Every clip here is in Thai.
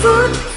Food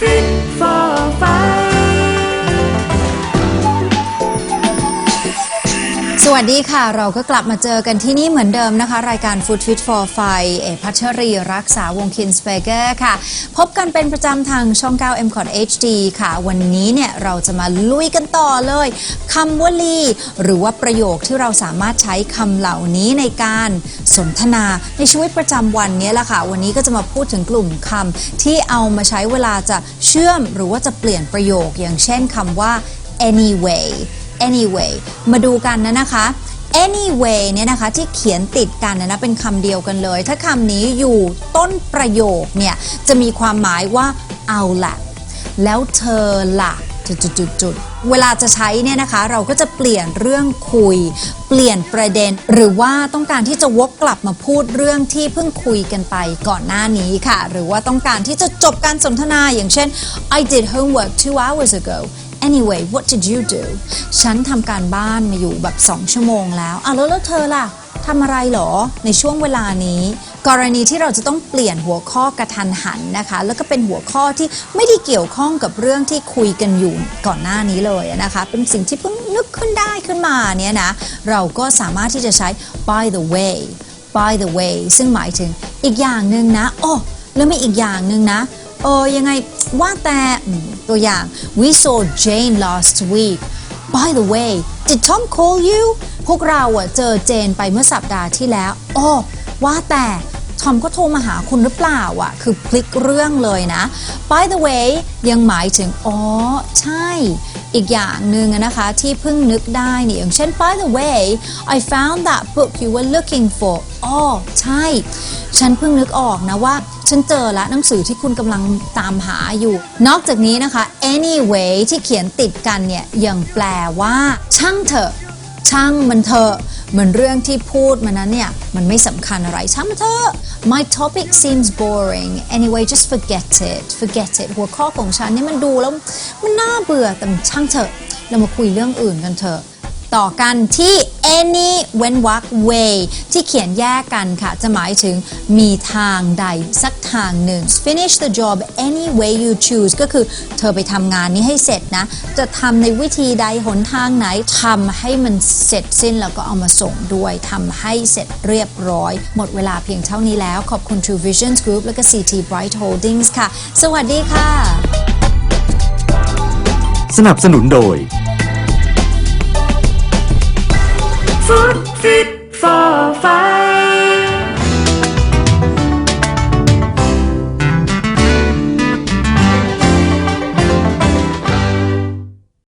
สวัสดีค่ะ เราก็กลับมาเจอกันที่นี่เหมือนเดิมนะคะ รายการ Food Fit for f i เอพัชรีรักษาวงคินสเปเกอร์ค่ะ พบกันเป็นประจำทางช่อง 9 m c o t HD ค่ะ วันนี้เนี่ยเราจะมาลุยกันต่อเลยคำวลี หรือว่าประโยคที่เราสามารถใช้คำเหล่านี้ในการสนทนาในชีวิตประจำวันนี้แหละค่ะ วันนี้ก็จะมาพูดถึงกลุ่มคำที่เอามาใช้เวลาจะเชื่อมหรือว่าจะเปลี่ยนประโยค อย่างเช่นคำว่า anyway anyway มาดูกันนะนะคะ anyway เนี่ยนะคะที่เขียนติดกันนะนะเป็นคำเดียวกันเลย ถ้าคำนี้อยู่ต้นประโยคเนี่ยจะมีความหมายว่าเอาละแล้วเธอละจุดๆๆๆเวลาจะใช้เนี่ยนะคะเราก็จะเปลี่ยนเรื่องคุย เปลี่ยนประเด็น หรือว่าต้องการที่จะวกกลับมาพูดเรื่องที่เพิ่งคุยกันไปก่อนหน้านี้ค่ะ หรือว่าต้องการที่จะจบการสนทนาอย่างเช่น I did homework two hours ago Anyway what did you do ฉันทำการบ้านมาอยู่แบบ 2 ชั่วโมงแล้วอะแล้วแล้วเธอล่ะทำอะไรหรอในช่วงเวลานี้ กรณีที่เราจะต้องเปลี่ยนหัวข้อกระทันหันนะคะ แล้วก็เป็นหัวข้อที่ไม่ได้เกี่ยวข้องกับเรื่องที่คุยกันอยู่ก่อนหน้านี้เลยนะคะ เป็นสิ่งที่เพิ่งนึกขึ้นได้ขึ้นมาเนี่ยนะ เราก็สามารถที่จะใช้ by the way by the way ซึ่งหมายถึงอีกอย่างหนึ่งนะโอ้แล้วมีอีกอย่างหนึ่งนะ เออยังไงว่าแต่ตัวอย่าง we saw Jane last week by the way did Tom call you พวกเราอะเจอเจนไปเมื่อสัปดาห์ที่แล้วอ้อว่าแต่ ทอมก็โทรมาหาคุณหรือเปล่าอะ คือพลิกเรื่องเลยนะ by the way ยังหมายถึง อ๋อ ใช่ อีกอย่างหนึ่งนะคะที่เพิ่งนึกได้เนี่ยอย่างเช่น by the way I found that book you were looking for อ๋อ ใช่ ฉันเพิ่งนึกออกนะว่าฉันเจอแล้วหนังสือที่คุณกำลังตามหาอยู่ นอกจากนี้นะคะ anyway ที่เขียนติดกันเนี่ยยังแปลว่า ช่างเถอะ ช่างมันเถอะ เหมือนเรื่องที่พูดมานั้นเนี่ย มันไม่สำคัญอะไรช่างมันเถอะ My topic seems boring anyway just forget it forget it หัวข้อของฉันเนี่ยมันดูแล้วมันน่าเบื่อแต่ช่างเถอะ เรามาคุยเรื่องอื่นกันเถอะ ต่อกันที่ any เว้นวรรค way ที่เขียนแยกกันค่ะ จะหมายถึงมีทางใดสักทางหนึ่ง finish the job any way you choose ก็คือเธอไปทำงานนี้ให้เสร็จนะ จะทำในวิธีใดหนทางไหนทำให้มันเสร็จสิ้นแล้วก็เอามาส่งด้วยทำให้เสร็จเรียบร้อย หมดเวลาเพียงเท่านี้แล้ว ขอบคุณ True Visions Group และก็ CT Bright Holdings ค่ะ สวัสดีค่ะ สนับสนุนโดย Food Fit for Five